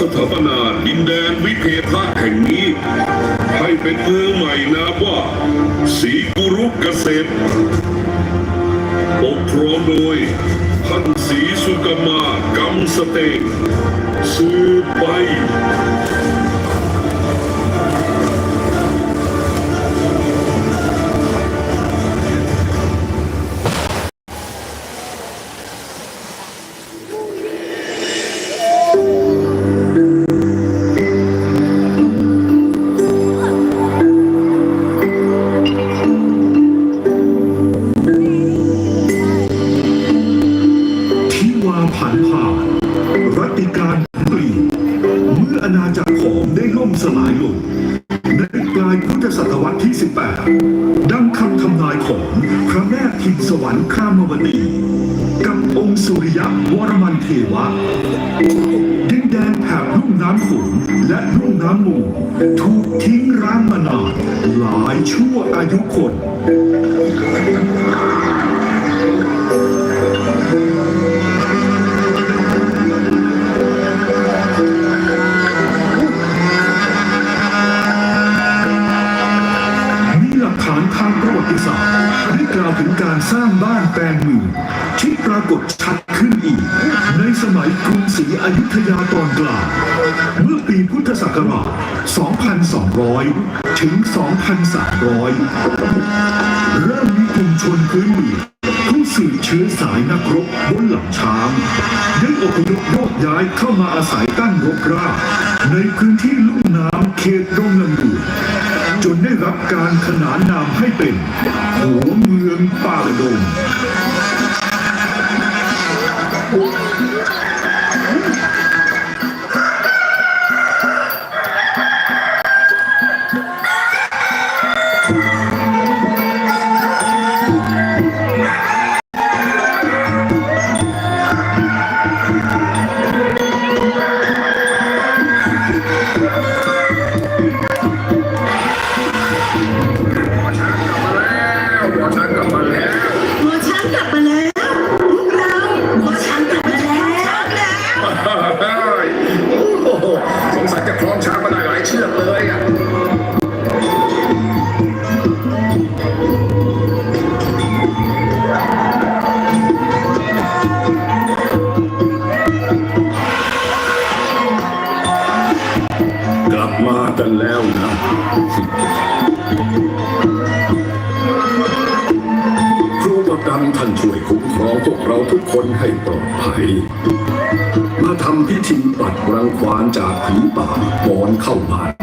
สถาปนาดินแดนวิเพทะแห่งนี้ ให้เป็นเมืองใหม่นามว่าศีกุรุเกษตรปกครองโดยท่านศรีสุกมากำสเตงสืบไป ผ่านผ่านรัติการปลีเมื่ออาณาจักรขอมได้ล่มสลายลงในปลายพุทธศตวรรษที่ 18 ดังคำทำนายของพระแม่พิมพ์สวรรค์ข้ามวดี กับองค์สุริยะวรมันเทวะ แปลงมือที่ปรากฏชัดขึ้นอีก ในสมัยกรุงศรีอยุธยาตอนกลาง เมื่อปีพุทธศักราช 2200 ถึง 2300 เริ่มมีกลุ่มชนพื้นเมืองผู้สืบเชื้อสายนักรบบนหลังช้างได้อพยพโยกย้ายเข้ามาอาศัยตั้งรกรากในพื้นที่ลุ่ม ขตดงลำดูจนได้รับการขนานนามให้เป็นหัวเมืองป่าดง สงสัยจะคล้องช้างมาได้หลายเชือกเลยอะกลับมากันแล้วนะครูประกันท่านช่วยคุ้มครองพวกเราทุกคนให้ปลอดภัย ทำพิธีปัดรังควานจากผีป่าบอนเข้าบ้าน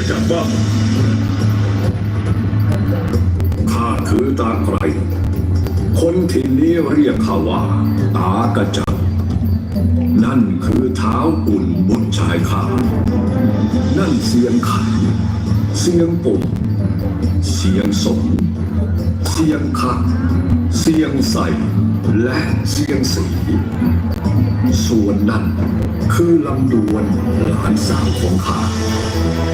มีใครรู้จักบ้าข้าคือตาไกรคนถิ่นนี้เรียกข้าว่าตากระจับนั่นคือเท้าอุ่นบนชายคานั่นเสียงขันเสียงปุ่มเสียงสนเสียงคักเสียงใส และเสียงสี ส่วนนั่นคือลำดวนหลานสาวของข้า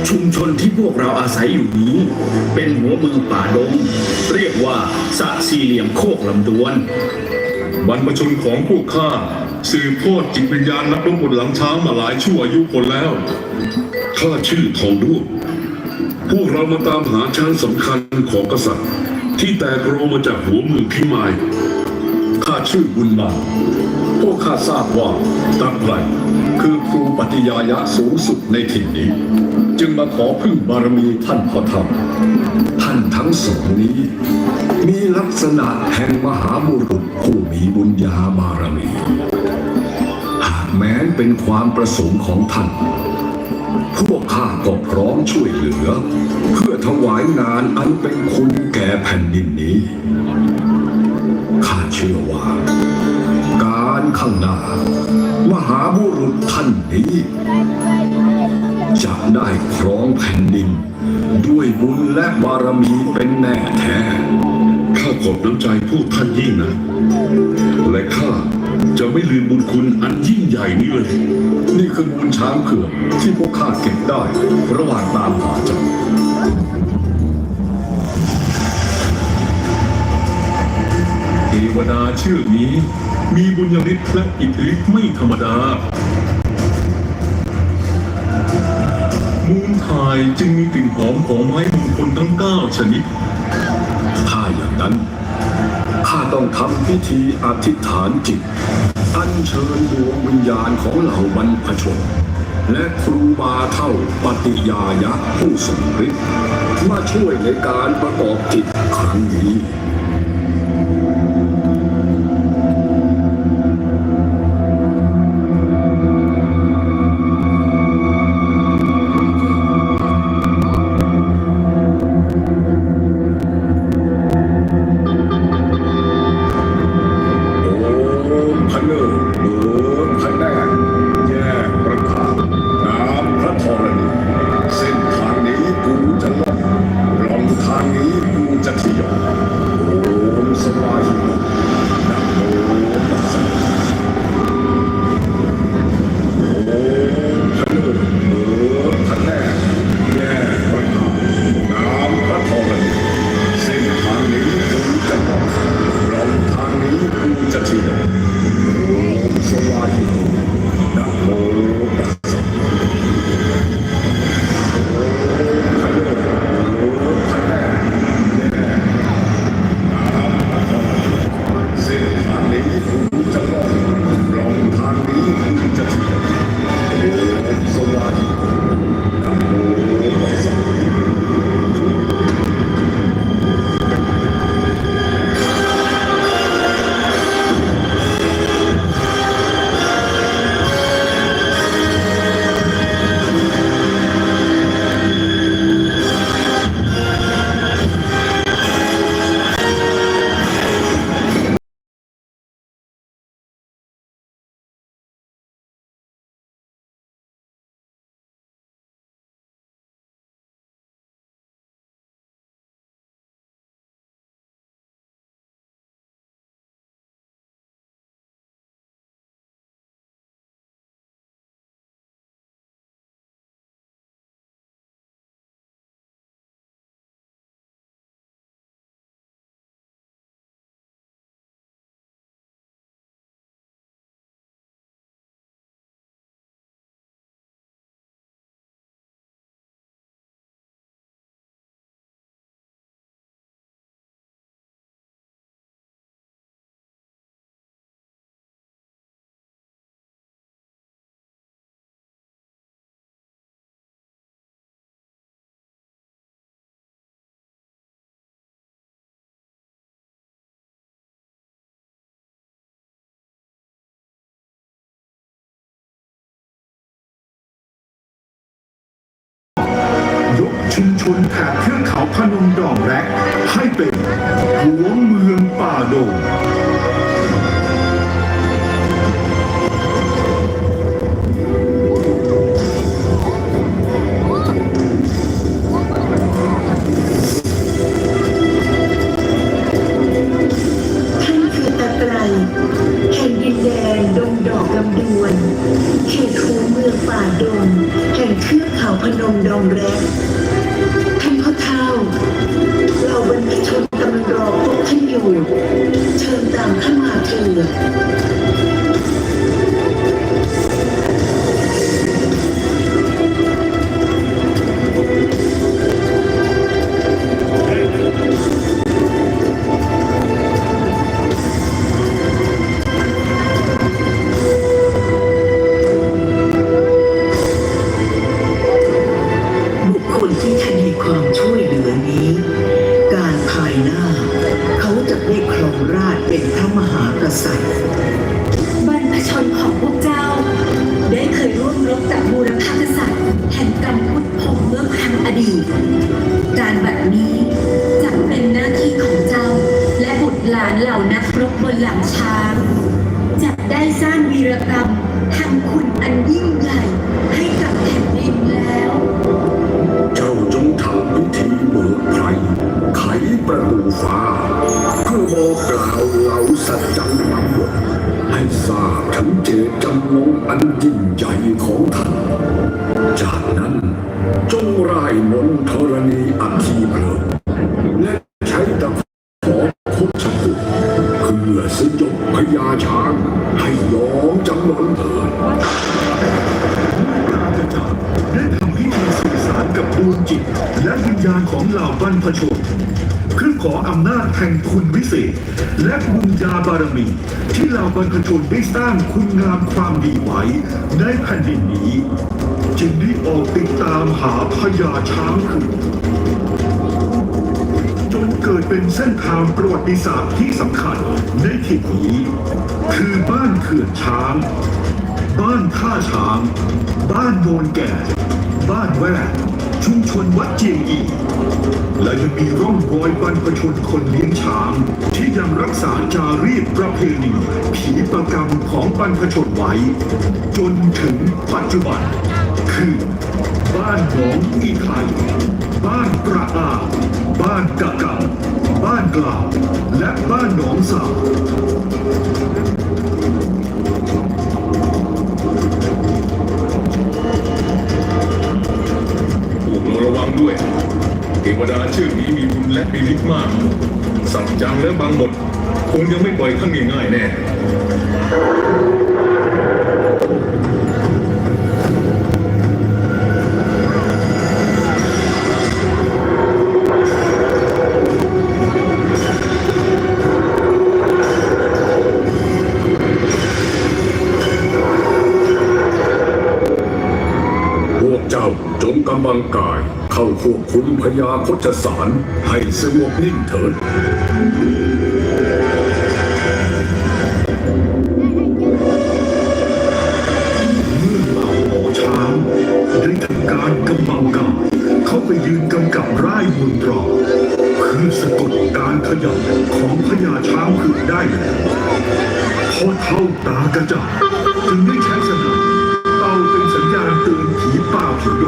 ชุมชนที่พวกเราอาศัยอยู่นี้ เป็นหัวเมืองป่าดง เรียกว่าสะสี่เหลี่ยมโคกลำดวนบรรพชนของพวกข้าสืบทอดจิตวิญญาณนักรบบนหลังช้างมาหลายชั่วอายุคนแล้วข้าชื่อทองด้วงพวกเรามาตามหาช้างสำคัญของกษัตริย์ ที่แตกโรมาจากหัวเมืองพิมายข้าชื่อบุญมา วกข้าทราบว่าตักไรคือครูปฏิยายะสูงสุดในถิ่นนี้ จึงมาขอพึ่งบารมีท่านพ่อธรรม ท่านทั้งสองนี้ มีลักษณะแห่งมหาบุรุษผู้มีบุญญาบารมี หากแม้นเป็นความประสงค์ของท่าน พวกข้าก็พร้อมช่วยเหลือ เพื่อถวายงานอันเป็นคุณแก่แผ่นดินนี้ ข้าเชื่อว่า การข้างหน้า มหาบุรุษท่านนี้ จะได้ครองแผ่นดิน ด้วยบุญและบารมีเป็นแน่แท้ข้าขอบน้ำใจพวกท่านยิ่งนะและข้าจะไม่ลืมบุญคุณอันยิ่งใหญ่นี้เลย นี่คือมูลช้างเผือกที่พวกข้าเก็บได้ ระหว่างตามหาเจ้าเทวดาเชือนี้ มีบุญญาฤทธิ์และอิทธิฤทธิ์ไม่ธรรมดา มูลถ่ายจึงมีกลิ่นหอมของไม้มงคลทั้ง 9 ชนิด ถ้าอย่างนั้น ข้าต้องทำพิธีอธิษฐานจิต อัญเชิญดวงวิญญาณของเหล่าบรรพชน และครูบาเท่าปฏิยายะผู้ทรงฤทธิ์มาช่วยในการประกอบจิตครั้งนี้ ชุมชนแถบเทือกเขาพนมดอกแรก ให้เป็นหัวเมืองป่าดงท่านคือตะไกรแห่งดินแดนดงดอกลำดวนเขตหัวเมืองป่าดงแห่งเทือกเขาพนมดองแรก เถิ สร้างวีรกรรมทำคุณอันยิ่งใหญ่ให้กับแผ่นดินแล้ว เจ้าจงทำพิธีเบิกไพรไขประตูฟ้า เพื่อบอกกล่าวเหล่าสัจจังทั้งหมดให้ทราบถึงเจตจำนงอันยิ่งใหญ่ของท่าน จากนั้นจงร่ายมนธรณีอัคคีเพลิง และวิญญาณของเหล่าบรรพชนเพื่อขออำนาจแห่งคุณวิเศษ และบุญญาบารมี ที่เหล่าบรรพชนได้สร้างคุณงามความดีไว้ในแผ่นดินนี้ จึงได้ออกติดตามหาพญาช้างคืนจนเกิดเป็นเส้นทางประวัติศาสตร์ที่สำคัญในถิ่นี้ คือบ้านเขื่อนช้าง บ้านท่าช้าง บ้านโนนแก่ บ้านแวก ชุมชนวัดเจียงอีและยังมีร่องรอยบรรพชนคนเลี้ยงช้าง ที่ยังรักษาจารีตประเพณีผีประกรรมของบรรพชนไว้ จนถึงปัจจุบัน คือ บ้านหนองอีไทยบ้านกระอาบ้านกะกำบ้านกลาวและบ้านหนองสา ระวังด้วย เทวดาชื่อนี้มีบุญและมีฤทธิ์มาก สัจจังและบางหมดคงยังไม่ปล่อยท่านง่ายๆแน่พวกเจ้าจงกำลังกาย เข้าควบคุมพญาโคจสาร ให้สงบนิ่งเถิดเมาหมอช้างได้ทำการกำบังกำเข้าไปยืนกำกับไร่ายมนตราเพื่อสะกดการขยับของพญาช้างผืนได้แล้วพอเท่าตากระจ่างจึงได้ใช้สนามเป่าเป็นสัญญาณเตือนผีป่าผีโด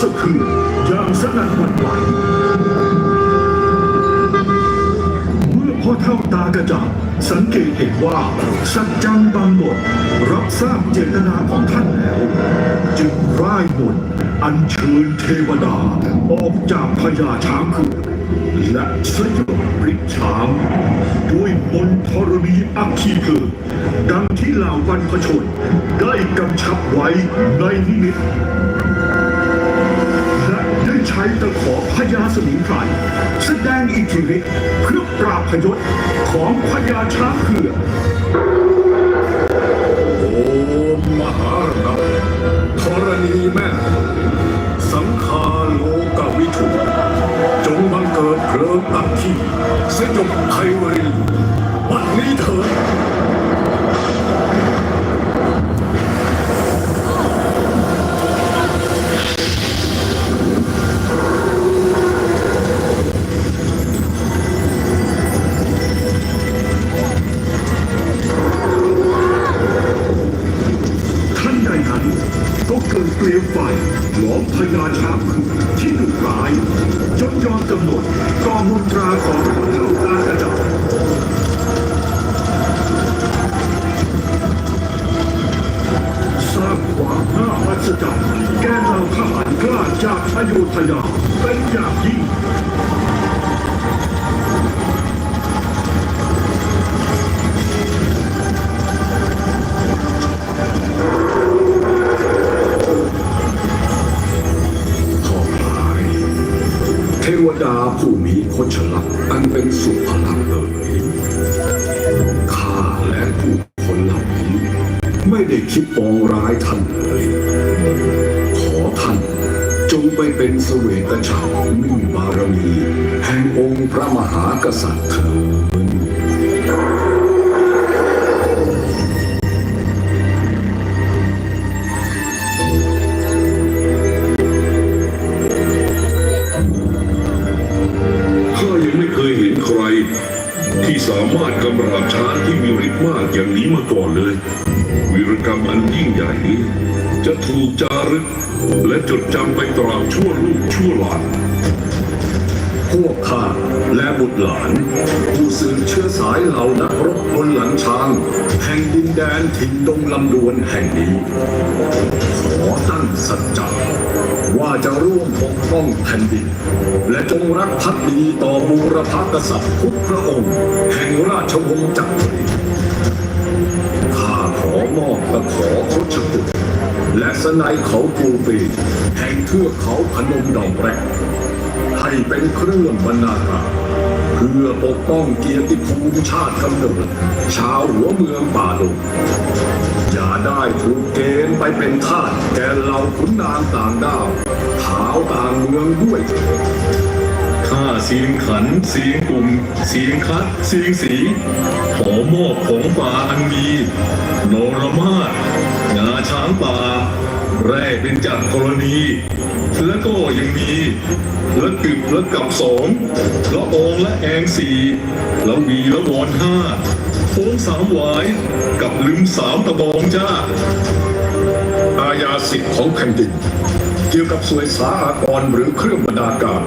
สะเทือนอย่างสนั่นหวั่นไหวเมื่อพ่อเท่าตากระจ่างสังเกตเห็นว่า สัจจังบางบทรับทราบเจตนาของท่านแล้ว จึงร่ายมนต์อัญเชิญเทวดา ออกจากพญาช้างคืนและสยบฤทธิ์ช้างด้วยมนต์ธรณีอัคคีเพลิงดังที่เหล่าบรรพชน ได้กำชับไว้ในนิมิต ช้ตะขอพญาสมิงไพรแสดงอิทธิฤทธิ์เพื่อปราบพยศของพญาช้างเผือกโอมมหารักธรณีแม่สังคาโลกวิถุจงบังเกิดเพลิงอัคคีสยบไพวรีวันนี้เถิด ดาผู้มีโคชลักอันเป็นสุภลักษณ์เอ๋ยข้าและผู้คนเหล่านี้ไม่ได้คิดปองร้ายท่านเลยขอท่านจงไปเป็นเสวตฉัตรมิ่งบารมี แห่งองค์พระมหากษัตริย์เถิด ที่สามารถกำราบช้างที่มีฤทธิ์มากอย่างนี้มาก่อนเลย วีรกรรมอันยิ่งใหญ่นี้ จะถูกจารึก และจดจำไปตราบชั่วลูกชั่วหลานพวกข้าและบุตรหลาน ผู้สืบเชื้อสายเหล่านักรบบนหลังช้าง แห่งดินแดนถิ่นดงลำดวนแห่งนี้ ขอตั้งสัจจะ ว่าจะร่วมปกป้องแผ่นดิน และจงรักภักดีต่อบูรพกษัตริย์ทุกพระองค์ แห่งราชวงศ์จักรีข้าขอมอบตะขอคชกุลและสนายเขาปูปีแห่งเทือกเขาพนมดอกแรกให้เป็นเครื่องบรรณาการ เพื่อปกป้องเกียรติภูมิชาติกำเนิดชาวหัวเมืองป่าดงอย่าได้ถูกเกณฑ์ไปเป็นทาสแก่เหล่าขุนนางต่างดาวขาวต่างเมืองด้วยข้าเสียงขันเสียงกลุ่มเสียงคัดเสียงสี ขอมอบของป่าอันมีโนรมาศงาช้างป่า แร่เป็นจากกรณีแล้วก็ยังมีละกึบละกับสองละอองและแองสี่ละวีละวอนห้าโค้งสามหวายกับลืมสามตะบองจ้า อาญาสิทธิ์ของแผ่นดิน เกี่ยวกับสวยสาอากรหรือเครื่องบรรณาการ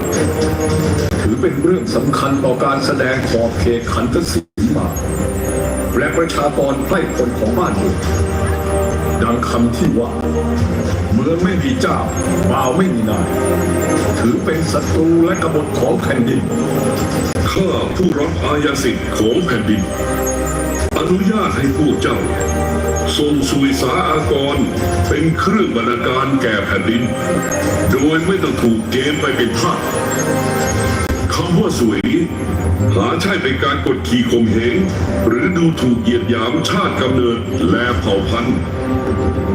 ถือเป็นเรื่องสำคัญต่อการแสดงขอบเขตขันธสีมา และประชากรใกล้คนของบ้านเมือง ดังคำที่ว่า เมืองไม่มีเจ้าบ่าวไม่มีนาย ถือเป็นศัตรูและกบฏของแผ่นดิน ข้าผู้รับอาญาสิทธิ์ของแผ่นดิน อนุญาตให้พวกเจ้า ทรงสุยสาอากร เป็นเครื่องบรรณาการแก่แผ่นดิน โดยไม่ต้องถูกเกณฑ์ไปเป็นทาส คำว่าสวยหาใช่เป็นการกดขี่ข่มเหงหรือดูถูกเหยียดหยามชาติกำเนิดและเผ่าพันธุ์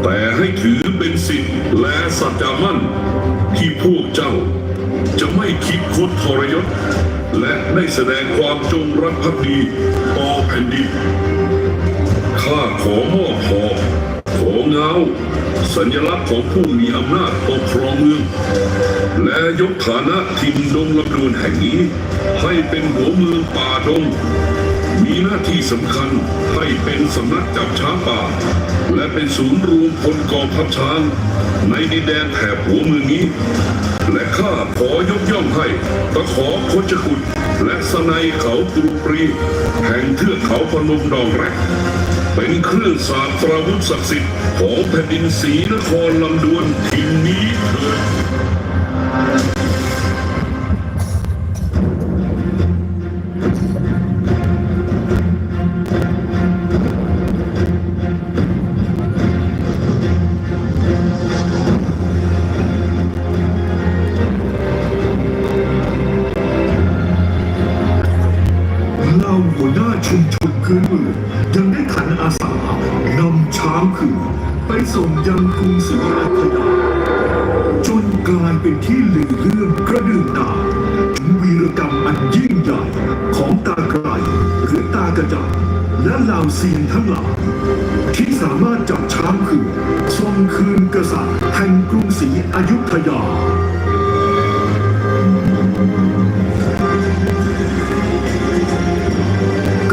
แต่ให้ถือเป็นสิทธิ์และสัจจามั่นที่พวกเจ้า จะไม่คิดคดทรยศ และได้แสดงความจงรักภักดีต่อแผ่นดินข้าขอมอบหอขอเงา สัญลักษณ์ของผู้มีอำนาจปกครองเมือง และยกฐานะทินดงลำดวนแห่งนี้ ให้เป็นหัวเมืองป่าดง มีหน้าที่สำคัญให้เป็นสำนักจับช้างป่า และเป็นศูนย์รวมพลกองทัพช้าง ในดินแดนแถบหัวเมืองนี้ และข้าขอยกย่องให้ตะขอโคจกุฎและสนัยเขากรุปรี แห่งเทือกเขาพนมดองแรก เป็นเครื่องสาตราวุธศักดิ์สิทธิ์ของแผ่นดินศรีนครลำดวนทินนี้เถิดหัวหน้าชุมชนพื้นเมือง ส่งยังกรุงศรีอยุธยาจนกลายเป็นที่ลือเรื่องกระดึงตาถึงวีรกรรมอันยิ่งใหญ่ของตาไกรหรือตากระจับและเหล่าซีนทั้งหลายที่สามารถจับช้างขือส่งคืนกษัตริย์แห่งกรุงศรีอยุธยา